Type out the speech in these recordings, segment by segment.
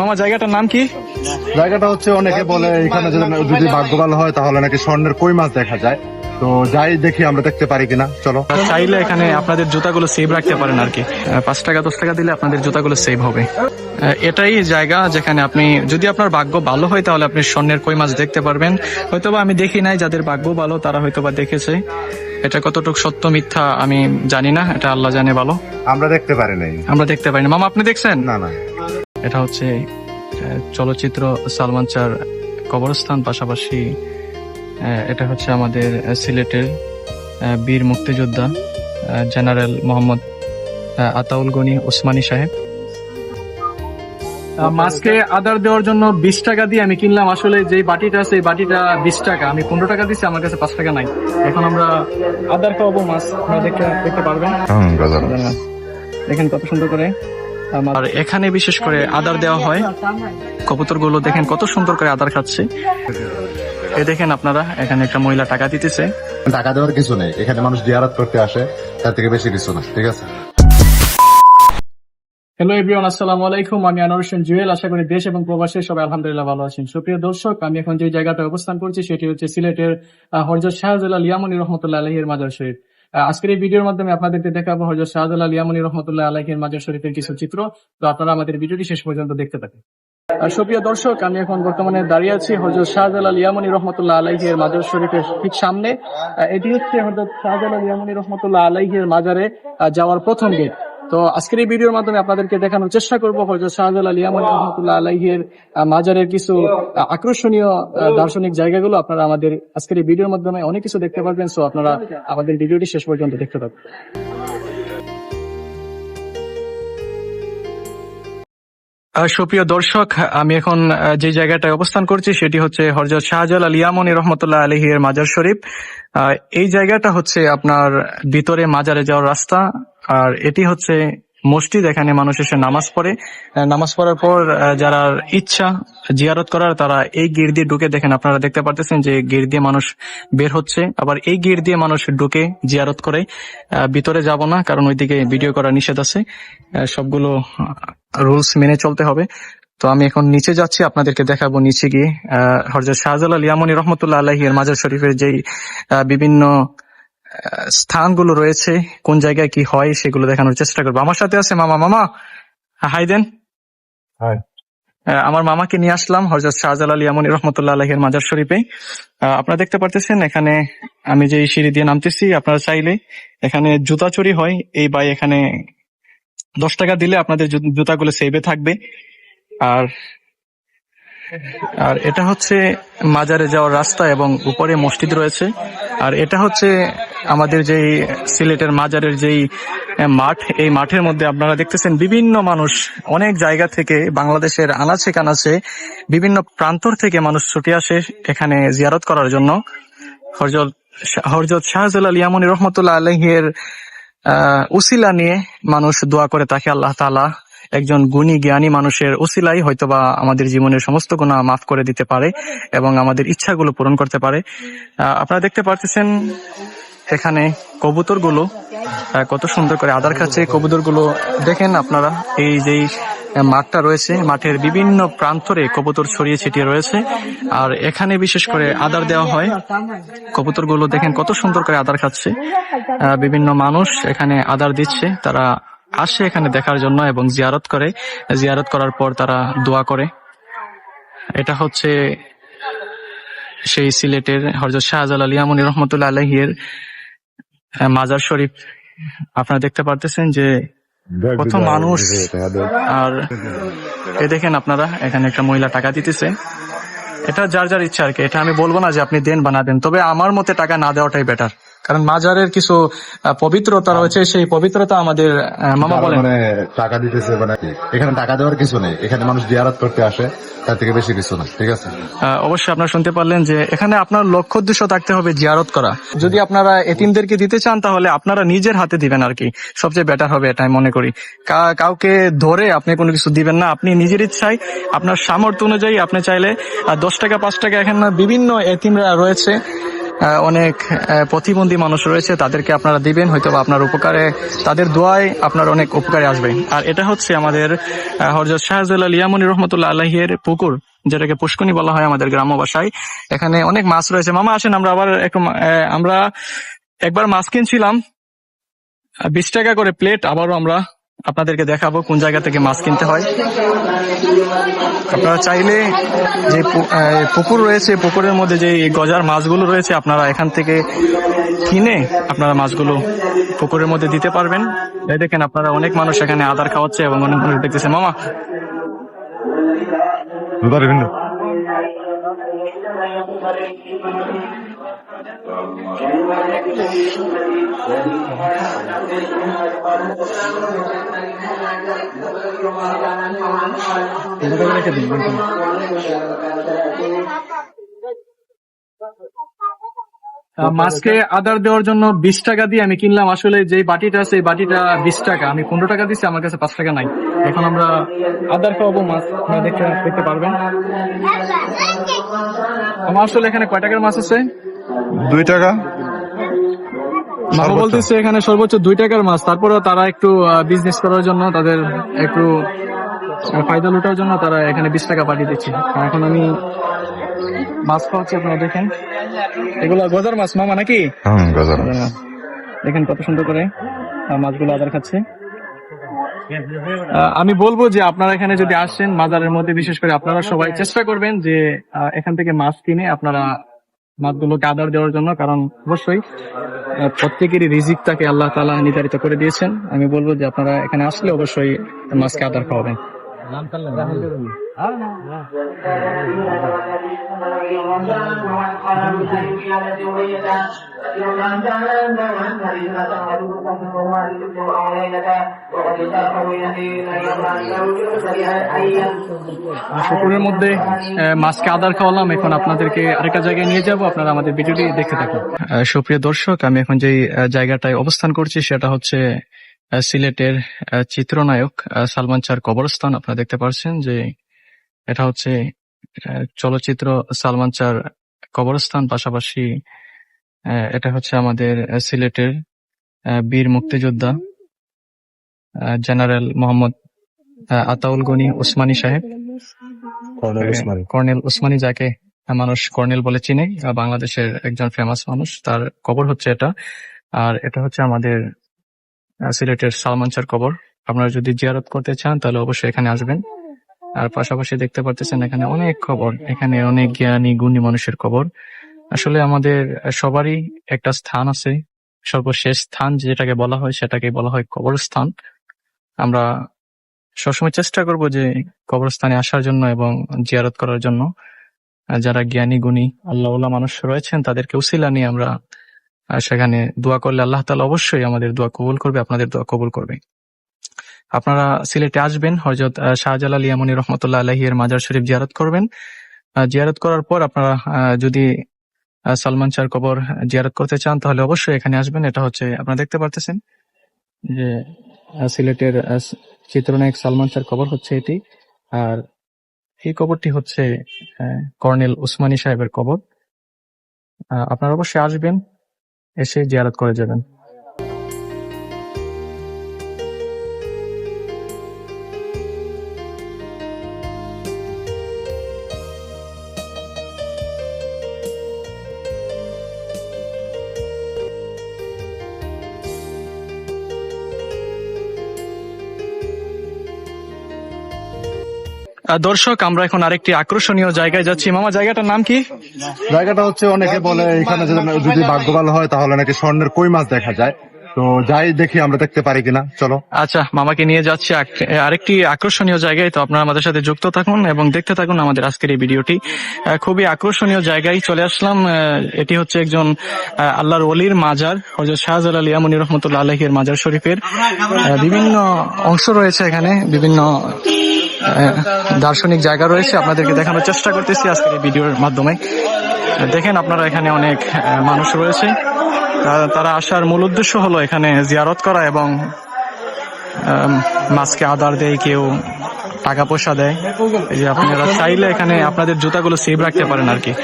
মামা জায়গাটার নাম কি? জায়গাটা হচ্ছে অনেকে বলে এখানে যদি ভাগ্য ভালো হয় তাহলে নাকি স্বর্ণের কই মাছ দেখা যায়। তো যাই দেখি আমরা দেখতে পারি কিনা। চলো। চাইলে এখানে আপনাদের জুতাগুলো সেভ রাখতে পারেন আর কি। পাঁচ টাকা দশ টাকা দিলে আপনাদের জুতাগুলো সেভ হবে। এটাই জায়গা যেখানে আপনি যদি আপনার ভাগ্য ভালো হয় তাহলে আপনি স্বর্ণের কই মাছ দেখতে পারবেন। হয়তোবা আমি দেখি নাই যাদের ভাগ্য ভালো তারা হয়তোবা দেখেছে। এটা কতটুকু সত্য মিথ্যা আমি জানি না। এটা আল্লাহ জানে ভালো। আমরা দেখতে পারি নাই। আমরা দেখতে পারি না। মামা আপনি দেখছেন? না না। এটা হচ্ছে চলচ্চিত্র সালমান চার কবরস্থান পাশাপাশি এটা হচ্ছে আমাদের সিলেটের বীর মুক্তিযোদ্ধা জেনারেল মোহাম্মদ আতাউল গনি ওসমানী সাহেব। মাছকে আদার দেওয়ার জন্য বিশ টাকা দিয়ে আমি কিনলাম। আসলে যে বাটিটা আছে এই বাটিটা বিশ টাকা। আমি পনেরো টাকা দিচ্ছি আমার কাছে পাঁচ টাকা নাই। এখন আমরা আদার খাওয়াবো মাছ। আপনারা দেখতে দেখতে পারবেন। দেখেন কত সুন্দর করে। আর এখানে বিশেষ করে আদার দেওয়া হয়। কবুতরগুলো দেখেন কত সুন্দর করে আদার খাচ্ছে। এ দেখেন আপনারা এখানে একটা মহিলা টাকা দিতেছে। টাকা দেওয়ার কিছু নেই। এখানে মানুষ জিয়ারত করতে আসে তার থেকে বেশি কিছু না ঠিক আছে? হ্যালো এভরিওয়ান আসসালামু আলাইকুম। আমি আনোয়ার হোসেন জুয়েল। আশা করি দেশ এবং প্রবাসে সবাই আলহামদুলিল্লাহ ভালো আছেন। সুপ্রিয় দর্শক আমি এখন যে জায়গাটা অবস্থান করছি সেটি হচ্ছে সিলেটের আহ, হযরত শাহজালাল ইয়ামনি রহমতুল্লাহ আলহির মাজার শরীফ। আজকের এই ভিডিওর মাধ্যমে আপনাদেরকে দেখাবো হজরত শাহজালাল ইয়ামনি রহমতুল্লাহ আলাইকের মাজার শরীফের কিছু চিত্র। তো আপনারা আমাদের ভিডিওটি শেষ পর্যন্ত দেখতে থাকেন। সুপ্রিয় দর্শক, আমি এখন বর্তমানে দাঁড়িয়ে আছি হজরত শাহজালাল ইয়ামনি রহমতুল্লাহ আলাইহের মাজার শরীফের ঠিক সামনে। এটি হচ্ছে হজরত শাহজালাল ইয়ামনি রহমতুল্লাহ আলাইহের মাজারে যাওয়ার প্রথম গেট। তো আজকের এই ভিডিওর মাধ্যমে আপনাদেরকে দেখানোর চেষ্টা করব হজরত শাহজালাল ইয়ামনি রহমতুল্লাহ আলাইহের মাজারের কিছু আকর্ষণীয় দার্শনিক জায়গাগুলো আপনারা আমাদের আজকের এই ভিডিওর মাধ্যমে অনেক কিছু দেখতে পারবেন। সো আপনারা আমাদের ভিডিওটি শেষ পর্যন্ত দেখতে আহ, সুপ্রিয় দর্শক আমি এখন যে জায়গাটায় অবস্থান করছি সেটি হচ্ছে হরজত শাহজালাল ইয়ামনি রহমতুল্লাহ আলহির মাজার শরীফ। এই জায়গাটা হচ্ছে আপনার ভিতরে মাজারে যাওয়ার রাস্তা। আর এটি হচ্ছে মসজিদ, এখানে মানুষ এসে নামাজ পড়ে। নামাজ পড়ার পর যারা ইচ্ছা জিয়ারত করার, তারা এই গির দিয়ে ঢুকে দেখেন, আপনারা দেখতে পারতেছেন যে গির দিয়ে মানুষ বের হচ্ছে। আবার এই গির দিয়ে মানুষ ঢুকে জিয়ারত করে। ভিতরে যাব না, কারণ ওইদিকে ভিডিও করা নিষেধ আছে। সবগুলো রুলস মেনে চলতে হবে। তো আমি এখন নিচে যাচ্ছি, আপনাদেরকে দেখাবো নিচে গিয়ে। আহ হরজত শাহজালাল ইয়ামনি রহমতুল্লাহ আলাহির মাজার শরীফের যেই বিভিন্ন স্থানগুলো রয়েছে কোন জায়গায় কি হয় সেগুলো দেখানোর চেষ্টা করব। আমার সাথে আছে মামা। মামা হাই দেন Hi. আহ, আমার মামাকে নিয়ে আসলাম হরজত শাহজালাল ইয়ামনি রহমতুল্লাহ আলাহির মাজার শরীফে। আপনারা দেখতে পারতেছেন এখানে আমি যে সিঁড়ি দিয়ে নামতেছি আপনারা চাইলে এখানে জুতা চুরি হয় এই বাই এখানে দশ টাকা দিলে আপনাদের জুতাগুলো সেভে থাকবে। আর আর এটা হচ্ছে মাজারে যাওয়ার রাস্তা এবং উপরে মসজিদ রয়েছে। আর এটা হচ্ছে আমাদের যেই সিলেটের মাজারের যেই মাঠ, এই মাঠের মধ্যে আপনারা দেখতেছেন বিভিন্ন মানুষ অনেক জায়গা থেকে বাংলাদেশের আনাচে কানাচে বিভিন্ন প্রান্তর থেকে মানুষ ছুটে আসে এখানে জিয়ারত করার জন্য। হরজত হরজত শাহজালাল ইয়ামনি রহমতুল্লাহ আলহের উসিলা নিয়ে মানুষ দোয়া করে তাকে আল্লাহ তাআলা একজন গুণী জ্ঞানী মানুষের উসিলাই হয়তোবা আমাদের জীবনের সমস্ত গুণা মাফ করে দিতে পারে এবং আমাদের ইচ্ছাগুলো পূরণ করতে পারে। আপনারা দেখতে পারতেছেন এখানে কবুতরগুলো কত সুন্দর করে আদার খাচ্ছে কবুতরগুলো দেখেন আপনারা, এই যেই মাঠটা রয়েছে, মাঠের বিভিন্ন প্রান্তরে কবুতর ছড়িয়ে ছিটিয়ে রয়েছে। আর এখানে বিশেষ করে আদার দেওয়া হয়। কবুতরগুলো দেখেন কত সুন্দর করে আদার খাচ্ছে। বিভিন্ন মানুষ এখানে আদার দিচ্ছে, তারা আসে এখানে দেখার জন্য এবং জিয়ারত করে। জিয়ারত করার পর তারা দোয়া করে। এটা হচ্ছে সেই সিলেটের হরজত শাহজালাল ইয়ামনি রহমতুল্লাহ আলহির আহ, মাজার শরীফ। আপনারা দেখতে পারতেছেন যে কত মানুষ আর এ দেখেন আপনারা এখানে একটা মহিলা টাকা দিতেছে। এটা যার যার ইচ্ছা আর কি। এটা আমি বলব না যে আপনি দেন বা না দেন তবে আমার মতে টাকা না দেওয়াটাই বেটার কারণ মাজারের কিছু পবিত্রতা রয়েছে সেই পবিত্রতা আমাদের মামা বলেন। মানে টাকা দিতেছে মানে? এখানে টাকা দেওয়ার কিছু নেই। এখানে মানুষ জিয়ারত করতে আসে তার থেকে বেশি কিছু না ঠিক আছে? অবশ্যই আপনারা শুনতে পারলেন যে এখানে আপনার লক্ষ্য উদ্দেশ্য থাকতে হবে জিয়ারত করা। যদি আপনারা এতিমদেরকে দিতে চান তাহলে আপনারা নিজের হাতে দিবেন আর কি। সবচেয়ে বেটার হবে এটা আমি মনে করি। কাউকে ধরে আপনি কোনো কিছু দিবেন না আপনি নিজের ইচ্ছায় আপনার সামর্থ্য অনুযায়ী আপনি চাইলে দশ টাকা পাঁচ টাকা এখানে বিভিন্ন এতিমরা রয়েছে। অনেক প্রতিবন্ধী মানুষ রয়েছে তাদেরকে আপনারা দিবেন হয়তো আপনার উপকারে তাদের দোয়ায় আপনার অনেক উপকারে আসবে। আর এটা হচ্ছে আমাদের আহ, হযরত শাহজালাল ইয়ামুনি রহমতুল্লাহ আলাহির পুকুর যেটাকে পুষ্কনি বলা হয় আমাদের গ্রাম্য এখানে অনেক মাছ রয়েছে। মামা আসেন আমরা আবার একটু আমরা একবার মাছ কিনছিলাম। বিশ টাকা করে প্লেট আবারও আমরা আপনাদেরকে দেখাবো কোন জায়গা থেকে মাছ কিনতে হয়। আপনারা চাইলে যে পুকুর রয়েছে পুকুরের মধ্যে যে গজার মাছগুলো রয়েছে আপনারা এখান থেকে কিনে আপনারা মাছগুলো পুকুরের মধ্যে দিতে পারবেন। এই দেখেন আপনারা অনেক মানুষ এখানে আদার খাওয়াচ্ছে এবং অনেক মানুষ দেখতেছে। মামা। আহ, মাছকে আদার দেওয়ার জন্য বিশ টাকা দিয়ে আমি কিনলাম। আসলে যে বাটিটা আছে বাটিটা বিশ টাকা। আমি পনেরো টাকা দিচ্ছি আমার কাছে পাঁচ টাকা নাই। এখন আমরা আদার খাওয়াবো, মাছ আপনারা দেখতে পারবেন। আমার আসলে এখানে কয় টাকার মাছ আছে? দুই টাকা? মামা বলতেছে এখানে সর্বোচ্চ দুই টাকার মাছ। তারপরেও তারা একটু বিজনেস করার জন্য তাদের একটু ফায়দা লুটার জন্য তারা এখানে বিশ টাকা পাঠিয়ে দিচ্ছে। এখন আমি মাছ খাওয়াচ্ছি আপনারা দেখেন। এগুলো গজার মাছ মামা নাকি? গজার দেখেন কত সুন্দর করে মাছগুলো আদার খাচ্ছে। আমি বলব যে আপনারা এখানে যদি আসেন মাজারের মধ্যে বিশেষ করে আপনারা সবাই চেষ্টা করবেন যে এখান থেকে মাছ কিনে আপনারা মাছগুলোকে আদার দেওয়ার জন্য, কারণ অবশ্যই প্রত্যেকেরই রিজিক তাকে আল্লাহ তালা নির্ধারিত করে দিয়েছেন। আমি বলব যে আপনারা এখানে আসলে অবশ্যই মাছকে আদার খাওয়াবেন। পুকুরের মধ্যে মাছকে আদার খাওয়ালাম। এখন আপনাদেরকে আরেকটা জায়গায় নিয়ে যাব। আপনারা আমাদের ভিডিওটি দেখতে থাকুন। সুপ্রিয় দর্শক আমি এখন আহ, জায়গাটায় অবস্থান করছি সেটা হচ্ছে সিলেটের চিত্রনায়ক সালমান চার কবরস্থান আপনারা দেখতে পাচ্ছেন যে এটা হচ্ছে চলচ্চিত্র সালমান চার কবরস্থান। পাশাপাশি এটা হচ্ছে আমাদের সিলেটের বীর মুক্তিযোদ্ধা জেনারেল মোহাম্মদ আতাউল গনি ওসমানী সাহেব। কর্নেল ওসমানী। যাকে মানুষ কর্নেল বলে চিনে বাংলাদেশের একজন ফেমাস মানুষ তার কবর হচ্ছে এটা। আর এটা হচ্ছে আমাদের সিলেটের সালমান কবর। আপনারা যদি জিয়ারত করতে চান, তাহলে অবশ্যই এখানে আসবেন। আর পাশাপাশি দেখতে পারতেছেন এখানে অনেক খবর এখানে অনেক জ্ঞানী, গুণী মানুষের কবর। আসলে আমাদের সবারই একটা স্থান আছে। সর্বশেষ স্থান যেটাকে বলা হয় সেটাকে বলা হয় কবরস্থান। আমরা সবসময় চেষ্টা করব যে কবরস্থানে আসার জন্য এবং জিয়ারত করার জন্য। যারা জ্ঞানী, গুণী আল্লাহ মানুষ রয়েছেন, তাদেরকে উসিলা নিয়ে আমরা আহ, সেখানে দোয়া করলে আল্লাহ তালা অবশ্যই আমাদের দোয়া কবুল করবে আপনাদের দোয়া কবুল করবে। আপনারা সিলেটে আসবেন হজরত আহ, শাহজালাল ইয়ামনি রহমতুল্লাহ আলহির মাজার শরীফ জিয়ারত করবেন। জিয়ারত করার পর আপনারা যদি সালমান শাহর কবর জিয়ারত করতে চান তাহলে অবশ্যই এখানে আসবেন। এটা হচ্ছে আপনারা দেখতে পারতেছেন যে সিলেটের চিত্রনায়ক সালমান শাহর কবর হচ্ছে এটি। আর এই কবরটি হচ্ছে কর্নেল উসমানী সাহেবের কবর। আপনারা অবশ্যই আসবেন। এসে জিয়ারত করে যাবেন। দর্শক আমরা এখন আরেকটি আকর্ষণীয় জায়গায় যাচ্ছি। মামা জায়গাটার নাম কি? জায়গাটা হচ্ছে অনেকে বলে এখানে যদি ভাগ্য ভালো হয় তাহলে নাকি স্বর্ণের কই মাছ দেখা যায়। তো যাই দেখি আমরা দেখতে পারি কিনা চলো। আচ্ছা মামাকে নিয়ে যাচ্ছি আরেকটি আকর্ষণীয় জায়গায়। তো আপনারা আমাদের সাথে যুক্ত থাকুন এবং দেখতে থাকুন আমাদের আজকের এই ভিডিওটি। খুবই আকর্ষণীয় জায়গায় চলে আসলাম। এটি হচ্ছে একজন আল্লাহর ওলির মাজার হজরত শাহজালাল ইয়ামুনি রহমতুল্লাহ আলহের মাজার শরীফের। বিভিন্ন অংশ রয়েছে এখানে বিভিন্ন দার্শনিক জায়গা রয়েছে। আপনাদেরকে দেখানোর চেষ্টা করতেছি আজকের এই ভিডিওর মাধ্যমে। দেখেন আপনারা এখানে অনেক মানুষ রয়েছে। তারা- আসার মূল উদ্দেশ্য হলো এখানে জিয়ারত করা এবং মাছকে আদার দেয় কেউ টাকা পয়সা দেয়। এই যে আপনারা চাইলে এখানে আপনাদের জুতাগুলো সেভ রাখতে পারেন আর কি।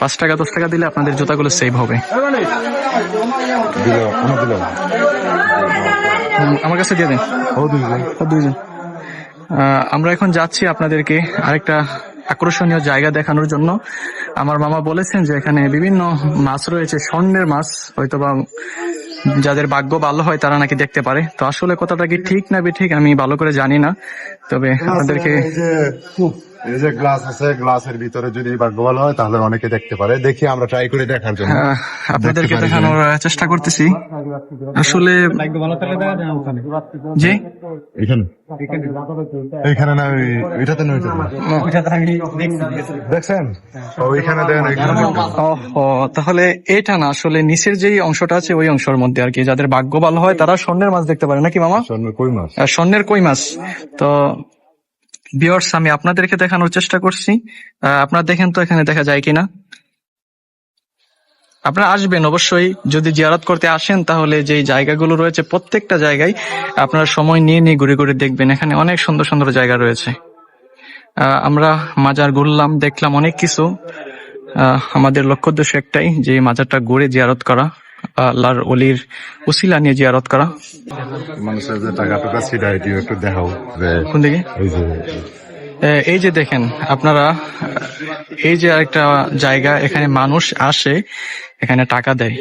পাঁচ টাকা দশ টাকা দিলে আপনাদের জুতাগুলো সেভ হবে। আমার কাছে দিয়ে দিন। ও দুইজন। আমরা এখন যাচ্ছি আপনাদেরকে আরেকটা আকর্ষণীয় জায়গা দেখানোর জন্য। আমার মামা বলেছেন যে এখানে বিভিন্ন মাছ রয়েছে স্বর্ণের মাছ। হয়তো বা যাদের ভাগ্য ভালো হয় তারা নাকি দেখতে পারে। তো আসলে কথাটা কি ঠিক না ঠিক আমি ভালো করে জানি না। তবে আপনাদেরকে এই যে গ্লাস আছে গ্লাসের ভিতরে যদি ভাগ্য ভালো হয় তাহলে অনেকে দেখতে পারে। দেখি আমরা ট্রাই করে দেখার জন্য। আহ, আপনাদেরকে দেখানোর চেষ্টা করতেছি। আসলে জি? এখানে? এখানে না ওইটাতে নয় দেখছেন? ও ও তাহলে এটা না আসলে নিচের যেই অংশটা আছে ওই অংশের মধ্যে আর কি। যাদের ভাগ্য ভালো হয় তারা স্বর্ণের মাছ দেখতে পারে। নাকি মামা? স্বর্ণের কই মাছ? স্বর্ণের কই মাছ? তো বিয়ার্স আমি আপনাদেরকে দেখানোর চেষ্টা করছি। আপনারা দেখেন তো এখানে দেখা যায় কিনা? আপনারা আসবেন অবশ্যই। যদি জিয়ারত করতে আসেন, তাহলে যে জায়গাগুলো রয়েছে, প্রত্যেকটা জায়গায় আপনারা সময় নিয়ে নিয়ে ঘুরে ঘুরে দেখবেন। এখানে অনেক সুন্দর সুন্দর জায়গা রয়েছে। আমরা মাজার ঘুরলাম, দেখলাম অনেক কিছু। আমাদের লক্ষ্য উদ্দেশ্য একটাই, যে মাজারটা ঘুরে জিয়ারত করা। আল্লাহর অলির উসিলা নিয়ে জিয়ারত করা। মানুষের যে টাকা টাকা ছিটা এটি একটু দেখাও কোন দিকে? এই যে এই যে দেখেন আপনারা এই যে আরেকটা জায়গা এখানে মানুষ আসে এখানে টাকা দেয়।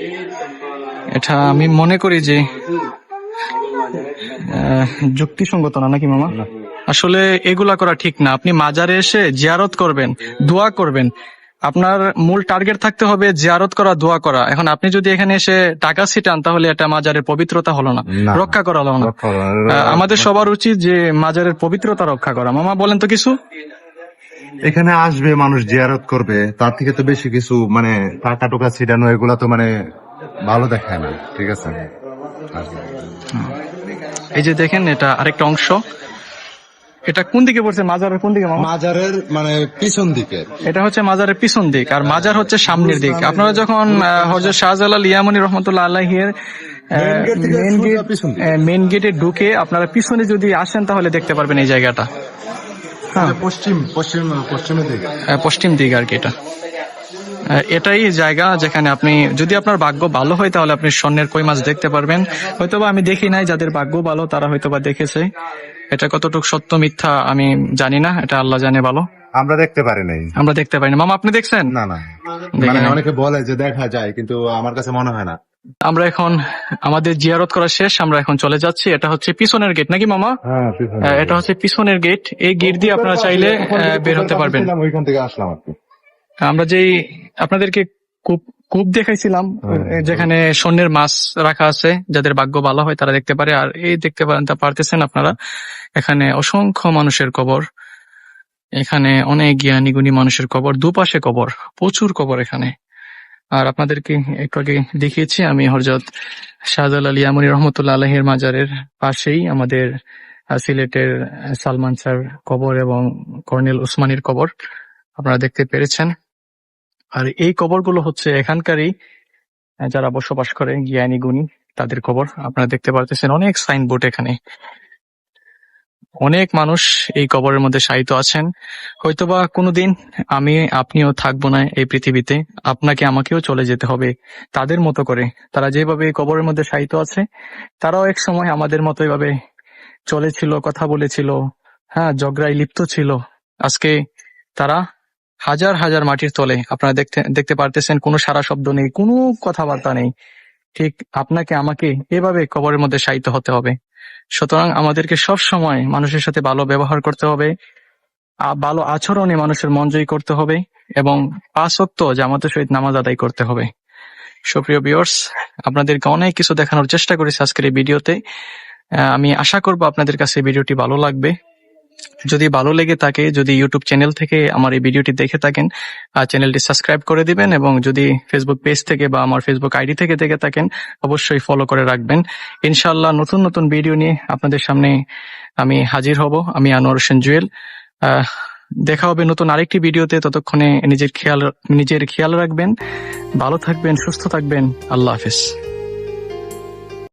এটা আমি মনে করি যে যুক্তিসঙ্গত না নাকি মামা? আসলে এগুলা করা ঠিক না। আপনি মাজারে এসে জিয়ারত করবেন দোয়া করবেন। আপনার মূল টার্গেট থাকতে হবে জিয়ারত করা দোয়া করা। এখন আপনি যদি এখানে এসে টাকা ছিটান তাহলে এটা মাজারের পবিত্রতা হলো না। রক্ষা করা হলো না। আমাদের সবার উচিত যে মাজারের পবিত্রতা রক্ষা করা। মামা বলেন তো কিছু। এখানে আসবে মানুষ জিয়ারত করবে। তার থেকে তো বেশি কিছু মানে টাকা টোকা ছিটানো এগুলা তো মানে ভালো দেখায় না। ঠিক আছে? এই যে দেখেন এটা আরেকটা অংশ। এটা কোন দিকে পড়ছে? মাজারের কোন দিকে মাজারের মানে পিছন দিকে। এটা হচ্ছে মাজারের পিছন দিক আর মাজার হচ্ছে সামনের দিক। আপনারা যখন হজরত শাহজালাল ইয়ামনি রহমতুল্লাহ আল্লাহের মেন গেট মেন ঢুকে আপনারা পিছনে যদি আসেন তাহলে দেখতে পারবেন এই জায়গাটা। হ্যাঁ। পশ্চিম পশ্চিম পশ্চিমের দিকে। পশ্চিম দিক আর কি এটা। এটাই জায়গা যেখানে আপনি যদি আপনার ভাগ্য ভালো হয় তাহলে আপনি স্বর্ণের কই মাছ দেখতে পারবেন। হয়তোবা আমি দেখি নাই যাদের ভাগ্য ভালো তারা হয়তোবা দেখেছে। এটা কতটুকু সত্য মিথ্যা আমি জানি না এটা আল্লাহ জানে ভালো। আমরা দেখতে পারি নাই। আমরা দেখতে পাই না। মামা আপনি দেখছেন? না না। মানে অনেকে বলে যে দেখা যায় কিন্তু আমার কাছে মনে হয় না। আমরা এখন আমাদের জিয়ারত করা শেষ আমরা এখন চলে যাচ্ছি। এটা হচ্ছে পিছনের গেট নাকি মামা? হ্যাঁ এটা হচ্ছে পিছনের গেট এই গেট দিয়ে আপনারা চাইলে বের হতে পারবেন। ওইখান থেকে আসলাম আমরা যেই আপনাদেরকে কূপ কূপ দেখাইছিলাম হ্যাঁ। যেখানে স্বর্ণের মাছ রাখা আছে যাদের ভাগ্য ভালো হয় তারা দেখতে পারে। আর এই দেখতে পারেন তা পারতেছেন আপনারা এখানে অসংখ্য মানুষের কবর এখানে অনেক জ্ঞানী গুণী মানুষের কবর দুপাশে কবর প্রচুর কবর এখানে। আর আপনাদেরকে একটু আগে দেখিয়েছি আমি হরজত শাহজালাল ইয়ামনি রহমতুল্লাহ আলহের মাজারের পাশেই আমাদের সিলেটের সালমান স্যার কবর এবং কর্নেল উসমানীর কবর আপনারা দেখতে পেরেছেন। আর এই কবরগুলো হচ্ছে এখানকারই যারা বসবাস করে, জ্ঞানী, গুণী, তাদের কবর। আপনারা দেখতে পারতেছেন অনেক সাইনবোর্ড এখানে। অনেক মানুষ এই কবরের মধ্যে শায়িত আছেন। হয়তোবা কোনোদিন আমি, আপনিও থাকব না এই পৃথিবীতে। আপনাকে আমাকেও চলে যেতে হবে তাদের মতো করে। তারা যেভাবে এই কবরের মধ্যে শায়িত আছে, তারাও এক সময় আমাদের মতো এভাবে চলেছিল, কথা বলেছিল হ্যাঁ ঝগড়ায় লিপ্ত ছিল। আজকে তারা হাজার হাজার মাটির তলে আপনারা দেখতে দেখতে পারতেছেন, কোনো সারা শব্দ নেই, কোনো কথাবার্তা নেই। ঠিক আপনাকে, আমাকে এভাবে কবরের মধ্যে শায়িত হতে হবে। সুতরাং আমাদেরকে সব সময় মানুষের সাথে ভালো ব্যবহার করতে হবে ভালো আচরণে মানুষের মন জয় করতে হবে এবং পাঁচক্ত জামাতের সহিত নামাজ আদায় করতে হবে। সুপ্রিয় বিয়র্স আপনাদেরকে অনেক কিছু দেখানোর চেষ্টা করেছি আজকের এই ভিডিওতে। আমি আশা করব আপনাদের কাছে ভিডিওটি ভালো লাগবে। যদি ভালো লেগে থাকে, যদি ইউটিউব চ্যানেল থেকে আমার এই ভিডিওটি দেখে থাকেন চ্যানেলটি সাবস্ক্রাইব করে দিবেন এবং যদি ফেসবুক পেজ থেকে বা আমার ফেসবুক আইডি থেকে দেখে থাকেন, অবশ্যই ফলো করে রাখবেন। ইনশাআল্লাহ নতুন নতুন ভিডিও নিয়ে আপনাদের সামনে আমি হাজির হব। আমি আনোয়ার হোসেন জুয়েল। দেখা হবে নতুন আরেকটি ভিডিওতে ততক্ষণে নিজের খেয়াল নিজের খেয়াল রাখবেন। ভালো থাকবেন, সুস্থ থাকবেন। আল্লাহ হাফেজ।